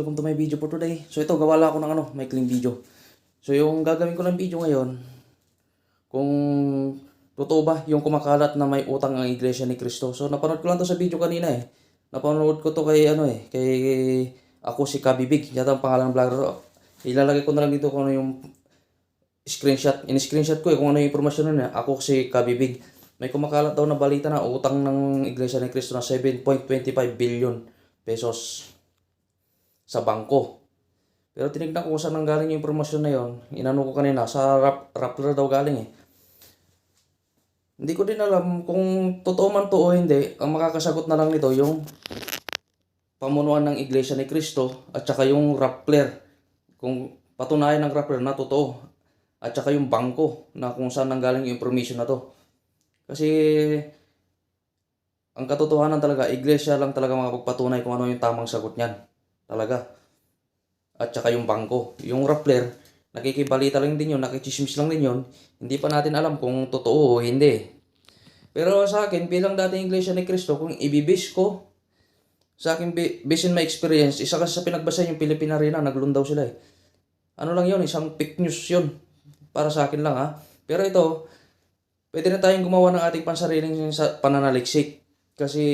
welcome to my video for today. So ito, gawa lang ako ng ano, maikling video. So yung gagawin ko lang video ngayon, kung totoo ba yung kumakalat na may utang ang iglesia ni Cristo. So napanood ko lang to sa video kanina eh. Napanood ko to kay ano eh, kay ako si Kabibig, yata ang pangalan ng vlogger. Ilalagay ko na lang dito kung ano yung screenshot. In-screenshot ko eh kung ano yung informasyon nun eh. Ako si Kabibig. May kumakalat daw na balita na utang ng iglesia ni Cristo na 7.25 billion pesos sa bangko. Pero tinignan ko kung saan nanggaling yung informasyon na yon. Inano ko kanina, sa rap, Rappler daw galing eh. Hindi ko din alam kung totoo man to o hindi. Ang makakasagot na lang nito yung pamunuan ng Iglesia ni Cristo at saka yung Rappler. Kung patunayan ng Rappler na totoo. At saka yung bangko na kung saan nanggaling yung information na to. Kasi ang katotohanan talaga, iglesia lang talaga makapagpatunay kung ano yung tamang sagot niyan. Talaga. At saka yung bangko. Yung Rappler, nakikibalita lang din yun, nakichismis lang din yun. Hindi pa natin alam kung totoo o hindi. Pero sa akin, bilang dating iglesia ni Cristo, kung ibibis ko, sa akin, based on my experience, isa kasi sa pinagbasa yung Philippine Arena, naglundaw sila eh. Ano lang yun, isang fake news yun. Para sa akin lang ha. Pero ito, pwede na tayong gumawa ng ating pansariling sa pananaliksik. Kasi,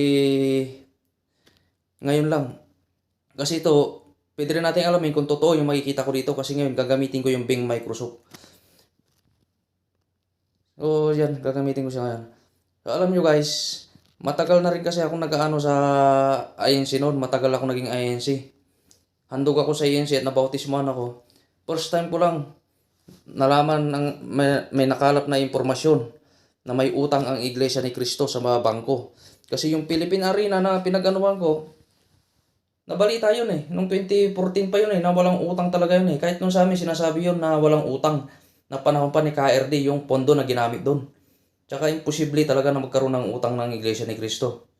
ngayon lang. Kasi ito, pwede rin natin alamin kung totoo yung makikita ko dito kasi ngayon gagamitin ko yung Bing Microsoft. So, yan, gagamitin ko siya ngayon. So, alam nyo guys, matagal na rin kasi ako nag-ano sa INC noon. Matagal ako naging INC. Handog ako sa INC at nabautismohan ako. First time ko lang nalaman ng may, may nakalap na impormasyon na may utang ang Iglesia ni Cristo sa mga bangko. Kasi yung Philippine Arena na pinag-anuhan ko, nabalita yun eh. Nung 2014 pa yun eh, na walang utang talaga yun eh. Kahit nung sa amin sinasabi yun na walang utang na panahon pa ni KRD yung pondo na ginamit doon. Tsaka imposible talaga na magkaroon ng utang ng Iglesia ni Cristo.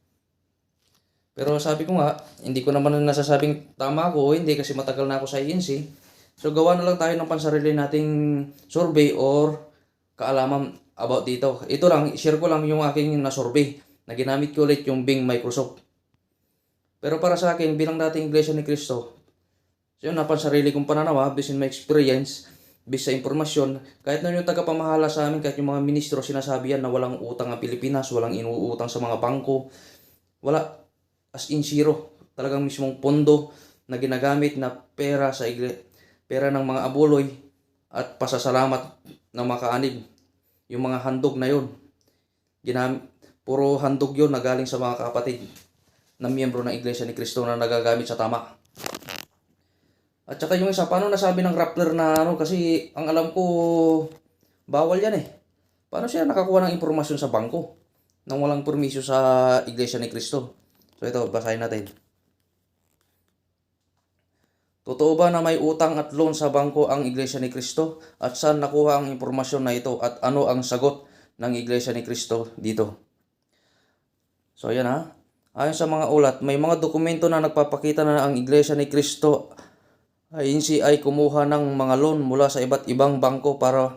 Pero sabi ko nga, hindi ko naman nasasabing tama ako hindi kasi matagal na ako sa INC. So gawa na lang tayo ng pansarili nating survey or kaalaman about dito. Ito lang, share ko lang yung aking na-survey na ginamit ko ulit yung Bing Microsoft. Pero para sa akin, bilang dating Iglesia ni Cristo, so yun, napansarili kong pananawa, based on my experience, based sa impormasyon, kahit na yung tagapamahala sa amin, kahit yung mga ministro, sinasabi yan na walang utang ang Pilipinas, walang inuutang sa mga bangko, wala, as in zero. Talagang mismong pondo na ginagamit na pera sa igle, pera ng mga abuloy at pasasalamat ng mga kaanib. Yung mga handog na yun, ginam, puro handog yun na galing sa mga kapatid na miyembro ng Iglesia ni Cristo na nagagamit sa tama. At saka yung isa, paano nasabi ng Rappler na ano, kasi ang alam ko, bawal yan eh. Paano siya nakakuha ng impormasyon sa bangko nang walang permisyo sa Iglesia ni Cristo? So ito, basahin natin. Totoo ba na may utang at loan sa bangko ang Iglesia ni Cristo? At saan nakuha ang impormasyon na ito? At ano ang sagot ng Iglesia ni Cristo dito? So ayan ha. Ayon sa mga ulat, may mga dokumento na nagpapakita na ang Iglesia ni Cristo ay ay kumuha ng mga loan mula sa iba't ibang bangko para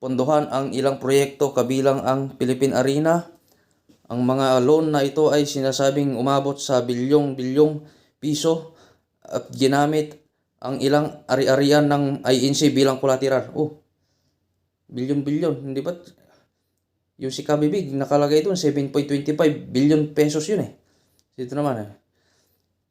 pondohan ang ilang proyekto kabilang ang Philippine Arena. Ang mga loan na ito ay sinasabing umabot sa bilyong-bilyong piso at ginamit ang ilang ari-arian ng INC bilang collateral. Oh, bilyon-bilyon, hindi ba? Yung si Kabibig, nakalagay doon 7.25 billion pesos yun eh. Dito naman eh.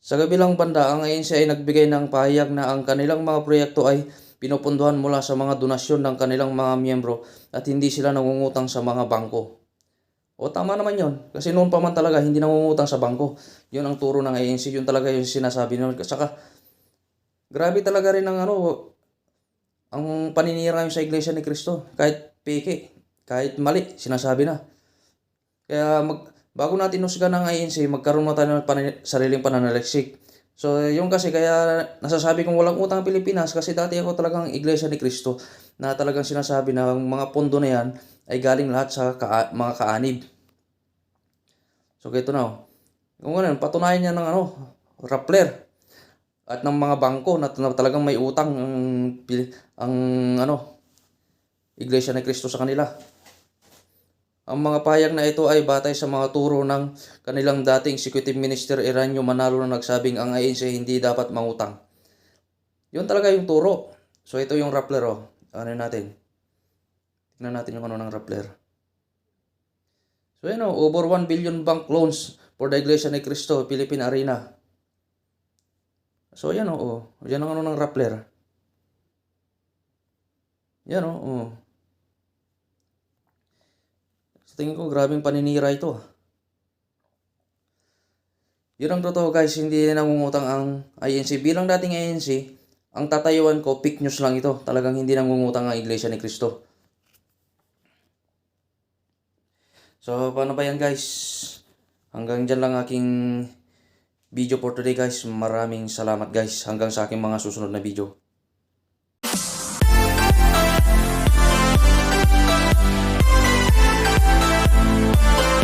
Sa kabilang banda, ang ANC ay nagbigay ng pahayag na ang kanilang mga proyekto ay pinupunduhan mula sa mga donasyon ng kanilang mga miyembro at hindi sila nangungutang sa mga bangko. O tama naman yon Kasi noon pa man talaga, hindi nangungutang sa bangko. Yun ang turo ng ANC, yun talaga yung sinasabi nila. Saka, grabe talaga rin ang ano, ang paninira sa Iglesia ni Cristo. Kahit peke, kahit mali, sinasabi na. Kaya mag, bago natin nusgan ng INC, magkaroon na tayo ng pan- sariling pananaliksik. So, yung kasi kaya nasasabi kong walang utang ang Pilipinas kasi dati ako talagang Iglesia ni Cristo na talagang sinasabi na ang mga pondo na yan ay galing lahat sa ka- mga kaanib. So, ito na. oh. Kung ano, patunayan niya ng ano, Rappler at ng mga bangko na, na talagang may utang ang, ang ano, Iglesia ni Cristo sa kanila. Ang mga payag na ito ay batay sa mga turo ng kanilang dating Executive Minister Eranio Manalo na nagsabing ang ANC hindi dapat mangutang. Yun talaga yung turo. So ito yung Rappler oh. Ano natin? Tingnan natin yung ano ng Rappler. So yan oh, over 1 billion bank loans for the Iglesia ni Cristo, Philippine Arena. So yan oh, oh. Yan ang ano ng Rappler. Yan oh, oh. Sa tingin ko, grabing paninira ito. Yun ang totoo guys, hindi nangungutang ang INC. Bilang dating INC, ang tatayuan ko, fake news lang ito. Talagang hindi nangungutang ang Iglesia ni Cristo. So, paano ba yan guys? Hanggang dyan lang aking video for today guys. Maraming salamat guys. Hanggang sa aking mga susunod na video. Bye.